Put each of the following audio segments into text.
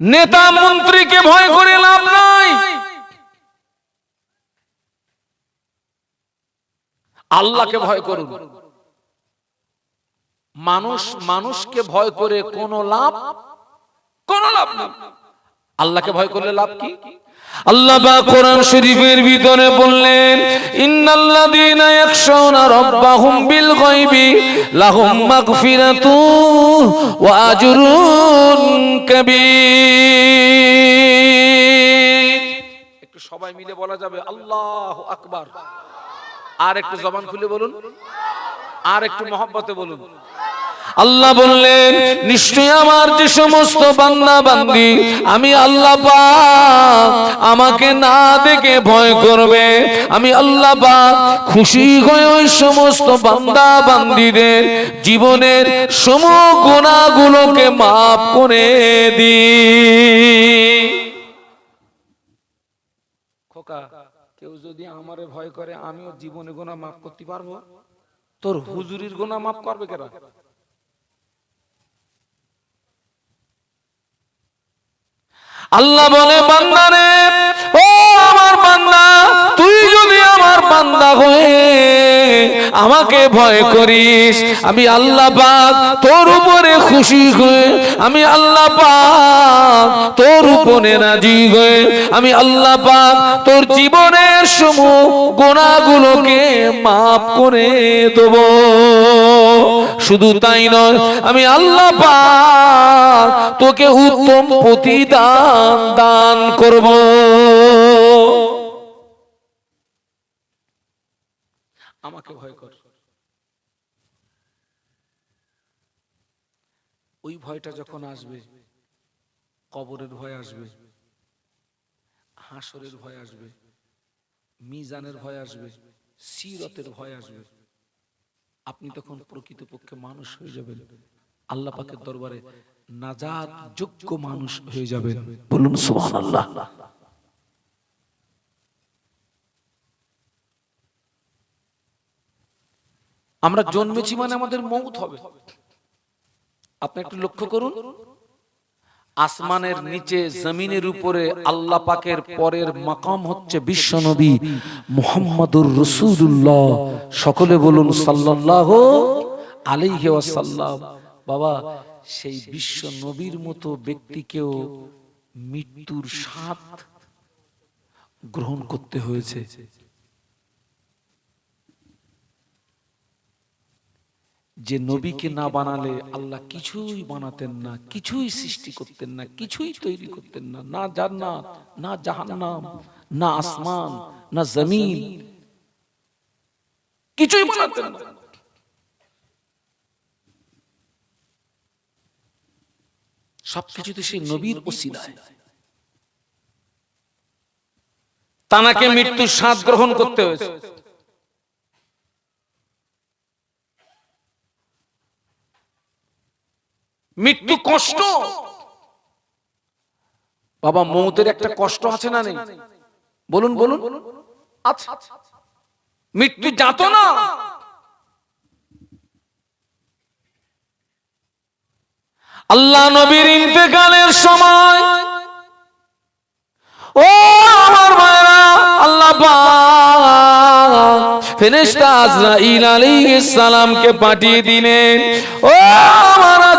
নেতা মন্ত্রীকে ভয় করে লাভ নাই। আল্লাহকে ভয় করুন। মানুষ মানুষকে ভয় করে কোনো লাভ কোনো লাভ নেই। আল্লাহকে ভয় করলে লাভ কি? আল্লাহ বা কোরআন শরীফের ভিতরে বললেন ইন্নাল্লাযীনা ইয়াখশাউনা রাব্বাহুম বিল গায়বি লাহুম মাগফিরাতু ওয়া আজরুন কাবীর। একটু সবাই মিলে বলা যাবে আল্লাহু আকবার। আর একটু জবান খুলে বলুন। আর একটু মহব্বতে বলুন। আল্লাহ বললেন নিশ্চয় আমার যে সমস্ত বান্দা বান্দি আমি আল্লাহ পাক আমাকে না দেখে ভয় করবে। আমি আল্লাহ পাক খুশি হয়ে ওই সমস্ত বান্দা বান্দিদের জীবনের সম গুণাগুলোকে মাফ করে দিই। খোকা, কেউ যদি আমারে ভয় করে, আমিও জীবনে গোনা মাফ করতে পারব? তোর হুজুরির গোনা মাফ করবে কেরা? আল্লাহ বলে বান্দারে ও আমার বান্দা তুই যদি আমার বান্দা হয়ে আমাকে ভয় করিস। আমি আল্লাহ পাক তোর উপরে খুশি হয়ে আমি আল্লাহ পাক তোর উপরে রাজি হয়ে আমি আল্লাহ পাক তোর জীবনের সমূহ গোনাগুলোকে মাফ করে দেব। শুধু তাই নয় আমি আল্লাহ পাক তোকে উত্তম প্রতিদান দান করব। আমাকে ভয় কর। ওই ভয়টা যখন আসবে, কবরের ভয় আসবে, হাসরের ভয় আসবে, মিজানের ভয় আসবে, সিরতের ভয় আসবে, আপনি তখন প্রকৃতপক্ষে মানুষ হয়ে যাবেন। আল্লাহ পাকের দরবারে নাজাত যোগ্য মানুষ হয়ে যাবেন। বলুন সুবহানাল্লাহ। আমরা জন্মেছি মানে আমাদের মৌত হবে। আপনি একটু লক্ষ্য করুন। আসমানের নিচে জমিনের উপরে আল্লাহ পাকের পরের মাকাম হচ্ছে বিশ্বনবী মুহাম্মাদুর রসুল্লাহ সকলে বলুন সাল্লাল্লাহু আলাইহি ওয়াসাল্লাম। বাবা সেই বিশ্ব নবীর মতো ব্যক্তিকেও মৃত্যুর স্বাদ গ্রহণ করতে হয়েছে। যে নবীকে না বানালে আল্লাহ কিছুই বানাতেন না কিছুই সৃষ্টি করতেন না কিছুই তৈরি করতেন না না জান্নাত না জাহান্নাম না আসমান না জমিন কিছুই বানাতেন না। সবকিছুতে সেই নবীর ওসিলায়। তানাকে মৃত্যুর স্বাদ গ্রহণ করতে হয়েছে। মৃত্যু কষ্ট। বাবা মৌতের একটা কষ্ট আছে না নেই? বলুন বলুন আচ্ছা। মৃত্যু যাত না আল্লাহ নবীর ইন্তেকালের সময়। ও আমার মায়েরা আল্লাহ ফেরেশতা আজরাইল আলাইহিস সালামকে পাঠিয়ে দিলেন। ও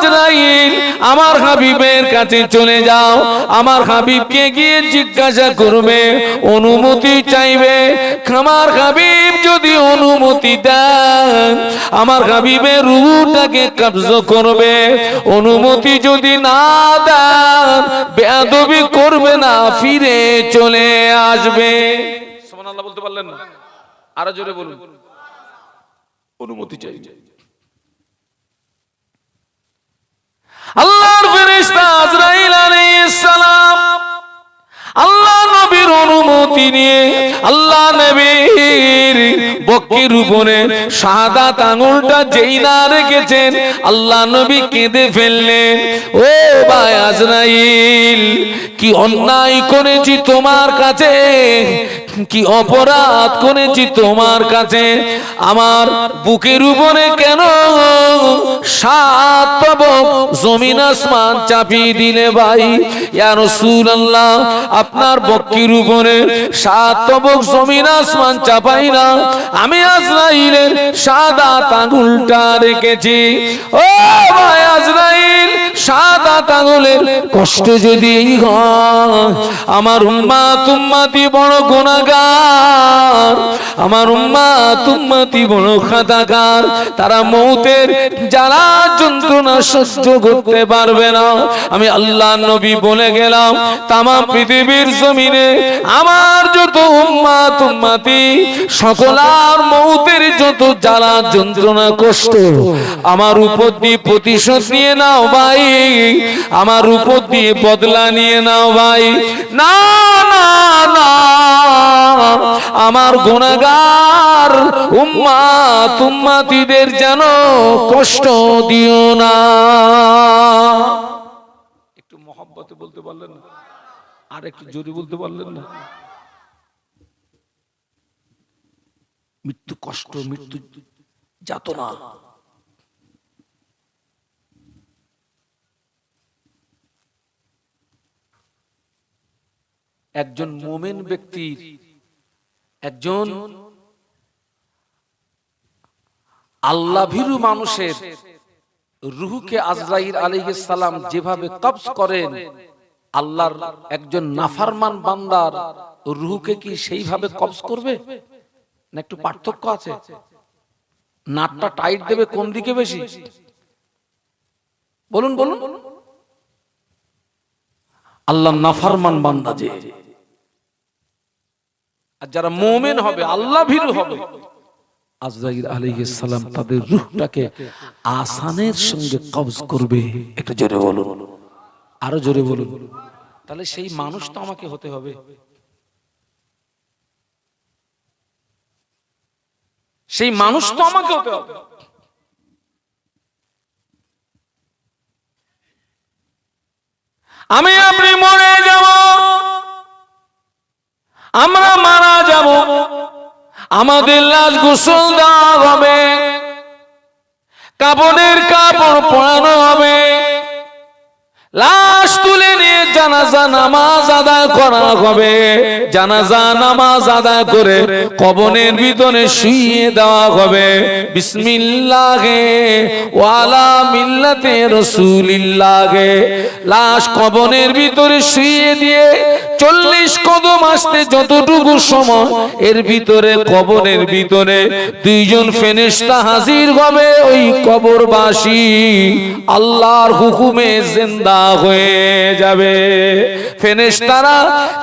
আজরাইল আমার হাবিবের কাছে চলে যাও। আমার হাবিবকে গিয়ে জিজ্ঞাসা করবে অনুমতি চাইবে? আমার হাবিব যদি অনুমতি দেন আমার হাবিবের রুহটাকে কবজ করবে। অনুমতি যদি না দেন বেয়াদবি করবে না ফিরে চলে আসবে। সুবহানাল্লাহ বলতে পারলেন না। আরও জোরে বলুন। অনুমতি চাই। আল্লাহর ফেরেশতা আজরাইল আলাইহিস সালাম আল্লাহ নবীর অনুমতি নিয়ে আল্লাহ নবীর বক্কির উপরে শাহাদাত আঙুলটা যেই না রেখেছেন, আল্লাহ নবী কেঁদে ফেললেন। ও ভাই আজরাইল, কি অন্যায় করেছি তোমার কাছে? কি অপরাধ করেছি তোমার কাছে? আমার বুকের উপরে কেন সাত তবক জমিন আসমান চাপিয়ে দিলে ভাই? ইয়া আপনার বক্ষের উপরে সাত তবক জমিন আসমান চাপাই না। আমি আজরাইলের সাদা আঙুলটা রেখেছি। ও ভাই আজরাইল! সাদা আঙুলের কষ্ট যদি আমার উম্মা তুম্মাতি বড় গুণাগার আমার উম্মা তুম্মাতি বড় খাতাকার তারা মৌতের জ্বালা যন্ত্রণা সহ্য করতে পারবে না। আমি আল্লাহ নবী বলে গেলাম, তামাম পৃথিবীর জমিনে আমার যত উম্মা তুম্মাতি, সকলার মৌতের যত জ্বালা যন্ত্রণা কষ্ট, আমার উপর প্রতিশোধ নিয়ে নাও ভাই। আমার উপর দিয়ে বদলা নিয়ে নাও ভাই। না না না। আমার গুণাগার উম্মা তুম্মাতিদের যেন কষ্ট দিও না। একটু মহব্বতে বলতে পারলেন না? আর একটু জোরে বলতে পারলেন না? মৃত্যু কষ্ট, মৃত্যু যাতনা। একজন মোমেন ব্যক্তির একজন আল্লাহ ভীরু মানুষের রুহুকে আজরাইল আলাইহিস সালাম যেভাবে কবজ করেন আল্লাহর একজন নাফারমান বান্দার রুহুকে কি সেইভাবে কবজ করবে? না একটু পার্থক্য আছে? নাটটা টাইট দেবে কোন দিকে বেশি? বলুন বলুন। আল্লাহ নাফারমান বান্দা যে। আর যারা মোমেন হবে আল্লাহ ভীরু হবে। আজরাইল আলাইহিস সালাম তাদের রূহটাকে আসানের সঙ্গে কবজ করবে। একটু জোরে বলুন। আরও জোরে বলুন। তাহলে সেই মানুষ তো আমাকে হতে হবে। সেই মানুষ তো আমাকে হতে হবে। আমি আপনি মরে যাব। আমরা মারা যাব। আমাদের লাশ গোসল দেওয়া হবে। জানাজা নামাজ আদায় করা হবে। জানাজা নামাজ আদায় করে কবনের ভিতরে শুইয়ে দেওয়া হবে। বিসমিল্লাহে, ওয়ালা মিল্লাতে রসুলিল্লাহে। লাশ কবনের ভিতরে শুইয়ে দিয়ে চল্লিশ কদম আসতে যতটুকু সময়, এর ভিতরে কবরের ভিতরে দুইজন ফেনেস্তা হাজির হবে ওই কবরবাসী। আল্লাহর হুকুমে জিন্দা হয়ে যাবে। ফেনেস্তারা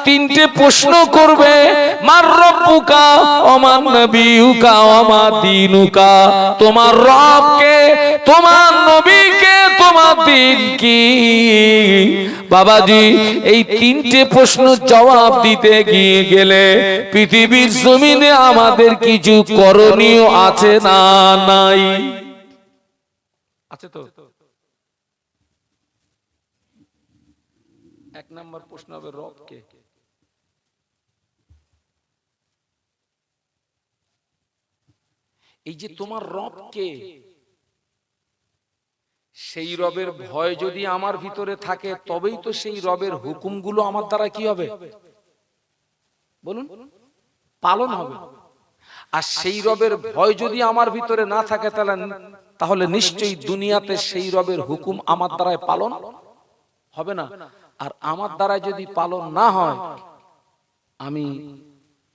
তিনটে প্রশ্ন করবে, মার রব্বুকা অমান নবিউকা অমা দিনুকা, তোমার রবকে, তোমার নবীকে, তোমার দিন কি বাবাজি, এই তিনটে প্রশ্ন জবাব দিতে গিয়ে গেলে পৃথিবীর জমিনে আমাদের কিছু করণীয় আছে না নাই? আছে তো? প্রশ্ন হবে রবকে এই যে তোমার রবকে সেই রবের ভয় যদি আমার ভিতরে থাকে, তবেই তো সেই রবের হুকুমগুলো আমার দ্বারা কি হবে? বলুন, পালন হবে। আর সেই রবের ভয় যদি আমার ভিতরে না থাকে তাহলে তাহলে নিশ্চয়ই দুনিয়াতে সেই রবের হুকুম আমার দ্বারাই পালন হবে না? আর আমার দ্বারা যদি পালন না হয়, আমি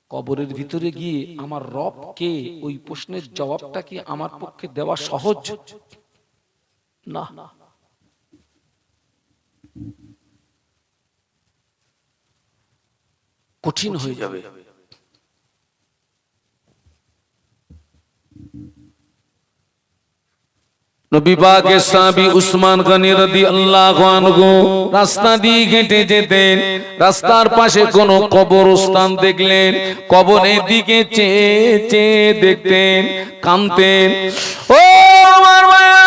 কবরের ভিতরে গিয়ে আমার রবকে ওই প্রশ্নের জবাবটা কি আমার পক্ষে দেওয়া সহজ? না। কঠিন হয়ে যাবে। নবী পাকের সাহাবী উসমান গনি রাদিয়াল্লাহু আনহু রাস্তা দিয়ে হেঁটে যেতেন। রাস্তার পাশে কোনো কবরস্থান দেখলেন, কবরের দিকে চেয়ে চেয়ে দেখতেন, কাঁদতেন। ও আমার মায়া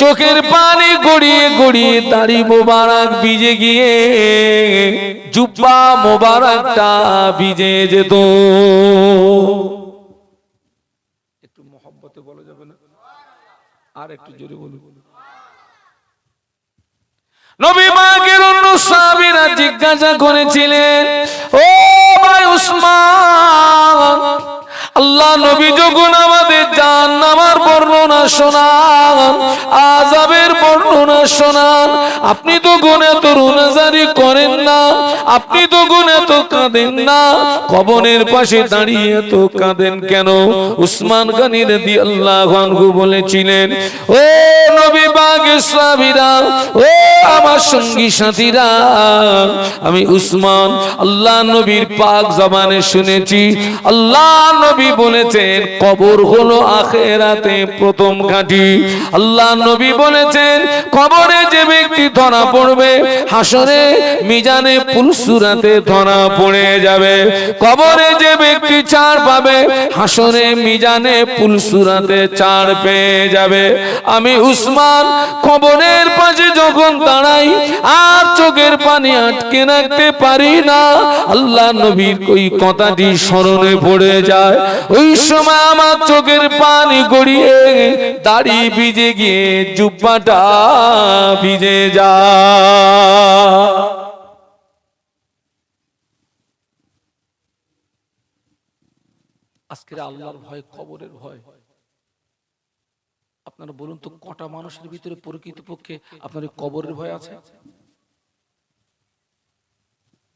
চোখের পানি গড়িয়ে গড়িয়ে দাড়ি মোবারক গিয়ে জুব্বা মোবারকটা যেত। একটু মহব্বতে বলা যাবে না? আর একটু জোরে বলুন। নবী মাগের অন্য জিজ্ঞাসা করেছিলেন, ও ভাই উসমান আল্লাহ নবী যখন আমাদের জাহান্নামার বর্ণনা শোনান, আযাবের বর্ণনা শোনান, আপনি তো গুণে তো রুনাজারি করেন না, আপনি তো গুণে তো কাঁদেন না কবনের পাশে দাঁড়িয়ে তো কাঁদেন কেন? উসমান গানি রাদিয়াল্লাহু আনহু বলেছিলেন, ও নবী বাগে সাহাবীরা ও আমার সঙ্গী সাথীরা, আমি উসমান, আল্লাহ নবীর পাক জবানে শুনেছি, আল্লাহ নবী বলেছেন, কবর হলো আখেরাতে প্রথম ঘাঁটি। আল্লাহ নবী বলেছেন, কবরে যে ব্যক্তি ধরা পড়বে, হাসরে, মিজানে পুলসুরাতে ধরা পড়ে যাবে। কবরে যে ব্যক্তি ছাড় পাবে, হাসরে, মিজানে পুলসুরাতে ছাড় পেয়ে যাবে। আমি উসমান, কবরের পাশে যখন দাঁড়াই, আর চোখের পানি আটকে রাখতে পারি না, আল্লাহ নবীর ওই কথাটি স্মরণে পড়ে যায়। ওই সময় আমার চোখের পানি গড়িয়ে দাড়ি ভিজে গিয়ে জুব্বাটা ভিজে যায় আজকের আল্লাহর ভয়, কবরের ভয়। আপনারা বলুন তো, কটা মানুষের ভিতরে প্রকৃতপক্ষে আপনার কবরের ভয় আছে?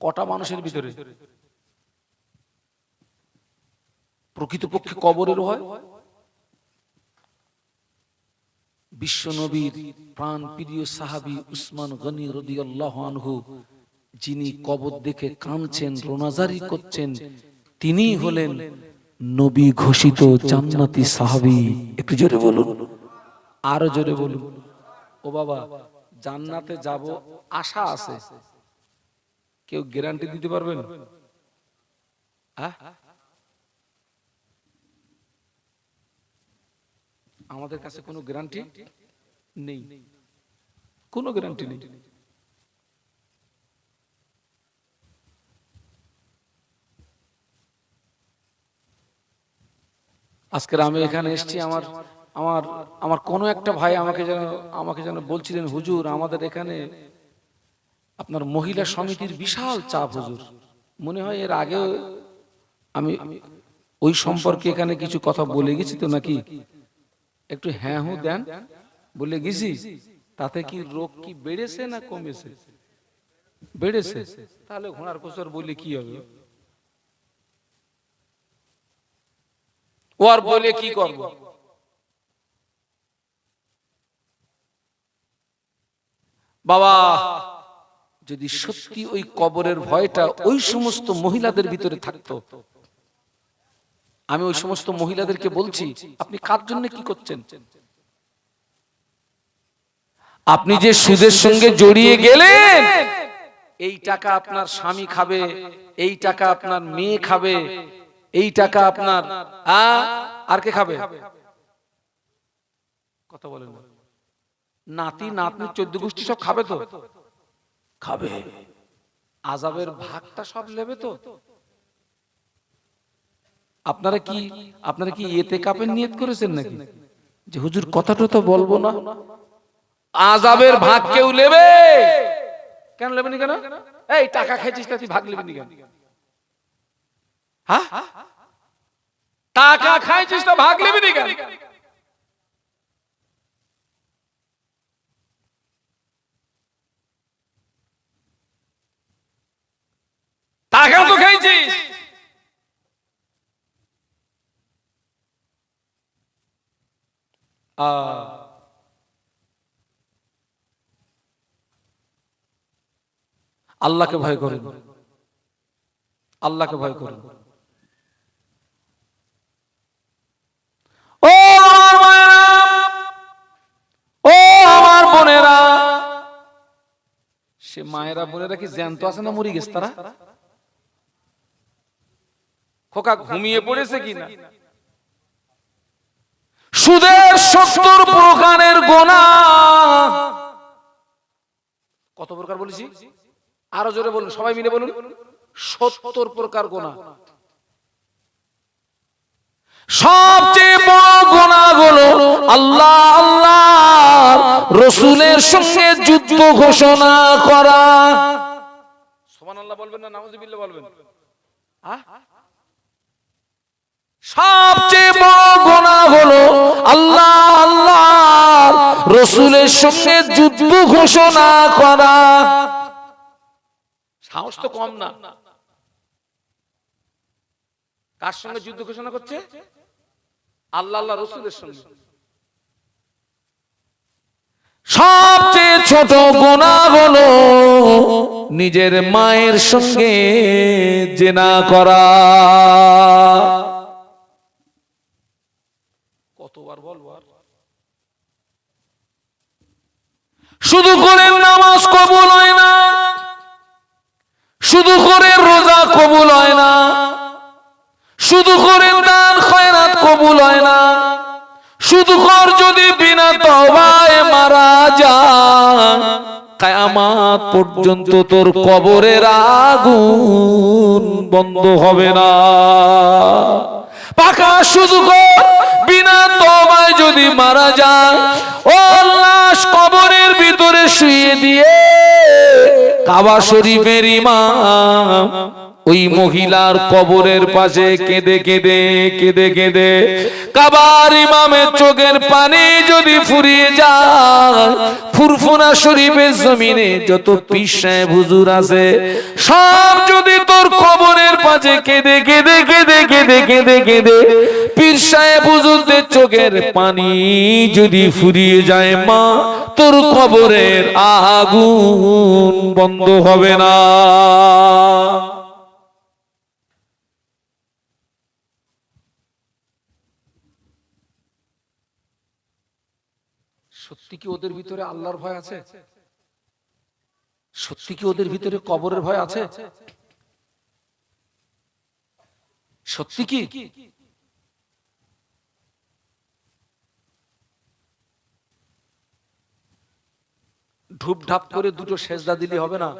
কটা মানুষের ভিতরে? প্রকৃতপক্ষে কবরের ভয় বিশ্ব নবীর প্রাণ প্রিয় সাহাবি উসমান গনি রদিয়াল্লাহ আনহু, যিনি কবর দেখে কাঁদছেন, রোনাজারি করছেন, তিনি হলেন নবী ঘোষিত জান্নাতি সাহাবি। একটু জোরে বলুন। আরও জোরে বলুন। ও বাবা, জান্নাতে যাব, আশা আছে। কেউ গ্যারান্টি দিতে পারবেন? আহ? আমাদের কাছে কোনো গ্যারান্টি নেই। কোনো গ্যারান্টি নেই। আজকের আমি এখানে এসেছি আমার আমার আমার কোনো একটা ভাই আমাকে যেন আমাকে যেন বলছিলেন হুজুর আমাদের এখানে আপনার মহিলা সমিতির বিশাল চাপ হুজুর। মনে হয় এর আগে আমি ওই সম্পর্কে এখানে কিছু কথা বলে গেছি তো নাকি? একটু হ্যাঁ হু দেন বলে গেছি তাতে কি রোগ কি বেড়েছে না কমেছে? বেড়েছে। তাহলে ঘোড়ার কোচর বলে কি হবে? ও আর বলে কি করব? বাবা যদি সত্যি ওই কবরের ভয়টা ওই সমস্ত মহিলাদের ভিতরে থাকতো আমি ওই সমস্ত মহিলাদেরকে বলছি আপনি কার জন্য কি করছেন? আপনি যে সুদের সঙ্গে জড়িয়ে গেলেন এই টাকা আপনার স্বামী খাবে এই টাকা আপনার মেয়ে খাবে এই টাকা আপনার আর কে খাবে? কথা বলেন নাতি নাতনি চোদ্দ গোষ্ঠী সব খাবে তো? খাবে। আজাবের ভাগটা সব নেবে তো? আপনারা কি আপনারা কি এতে কাপের নিয়ত করেছেন নাকি? যে হুজুর কথাটা তো বলব না। আজাবের ভাগ কেউ নেবে? কেন নেবেনি কেন? এই টাকা খেয়েছিস তা তুই ভাগ নেবেনি কেন? হ্যাঁ? টাকা খাইছিস তো ভাগ নেবেনি কেন? টাকা তো খাইছিস আহ, আল্লাহকে ভয় করুন। আল্লাহকে ভয় করুন। ও আমার মায়েরা, ও আমার বোনেরা, সে মায়েরা বোনেরা কি জ্যান্ত আছে না মরি গেছে তারা? খোকা ঘুমিয়ে পড়েছে কিনা? সুদের সত্তর প্রকারের গোনা। কত প্রকার বলেছি? আরও জোরে বলুন, সবাই মিলে বলুন। সত্তর প্রকার গোনা। সবচেয়ে বড় গোনা আল্লাহ আল্লাহ রসুলের সঙ্গে যুদ্ধ ঘোষণা করা। সুবহানাল্লাহ বলবেন না, নাউজুবিল্লাহ বলবেন? সবচেয়ে বড় গোনা হলো আল্লাহ আল্লাহ, রসুলের সঙ্গে যুদ্ধ ঘোষণা করা। সাহস তো কম না। কার সঙ্গে যুদ্ধ ঘোষণা করছে? আল্লাহ আল্লাহ, রসুলের সঙ্গে। সবচেয়ে ছোট গোনা হলো নিজের মায়ের সঙ্গে জেনা করা। শুধু করে নামাজ কবুল হয় না। শুধু করে রোজা কবুল হয় না। শুধু করে দান খয়রাত কবুল হয় না। শুধু কর যদি বিনা তবায় মারা যায়। কায়ামাত পর্যন্ত তোর কবরের আগুন বন্ধ হবে না। পাকা শুধু বিনা তোমায় যদি মারা যায়, ও লাশ কবরের ভিতরে শুয়ে দিয়ে কাবা শরীফের ইমাম ওই মহিলার কবরের পাশে কেঁদে কেঁদে কেঁদে কেঁদে। কাবার ইমামের চোখের পানি যদি ফুরিয়ে যায় ফুরফুনা শরীফের জমিনে যত পিসায় হুজুর আছে, সব যদি তোর কবরের পাশে কেঁদে কেঁদে কেঁদে কেঁদে কেঁদে কেঁদে, পীর হুজুরদের চোখের পানি যদি ফুরিয়ে যায়, মা, তোর কবরের আগুন বন্ধ হবে না। সত্যি কি ওদের ভিতরে আল্লাহর ভয় আছে? সত্যি কি ওদের ভিতরে কবরের ভয় আছে? সত্যি কি? ঢুপ ঢাপ করে দুটো সেজদা দিলে হবে না?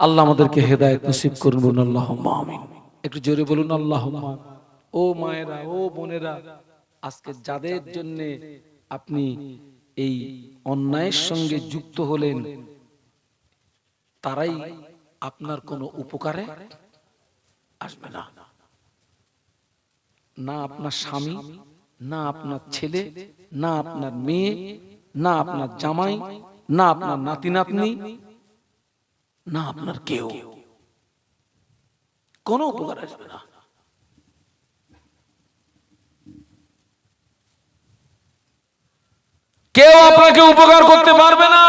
আল্লাহ আমাদেরকে হেদায়েত নসিব করুন আল্লাহ আমিন। একটু জোরে বলুন আল্লাহ ও মায়েরা, ও বোনেরা, আজকে যাদের জন্য আপনি এই অন্যায়ের সঙ্গে যুক্ত হলেন, তারাই আপনার কোনো উপকারে আসবে না। না আপনার স্বামী, না আপনার ছেলে, না আপনার মেয়ে, না আপনার জামাই, না আপনার নাতি নাতনি না আপনার কেউ। কোনো উপকার আসবে না। কেউ আপনাকে উপকার করতে পারবে না।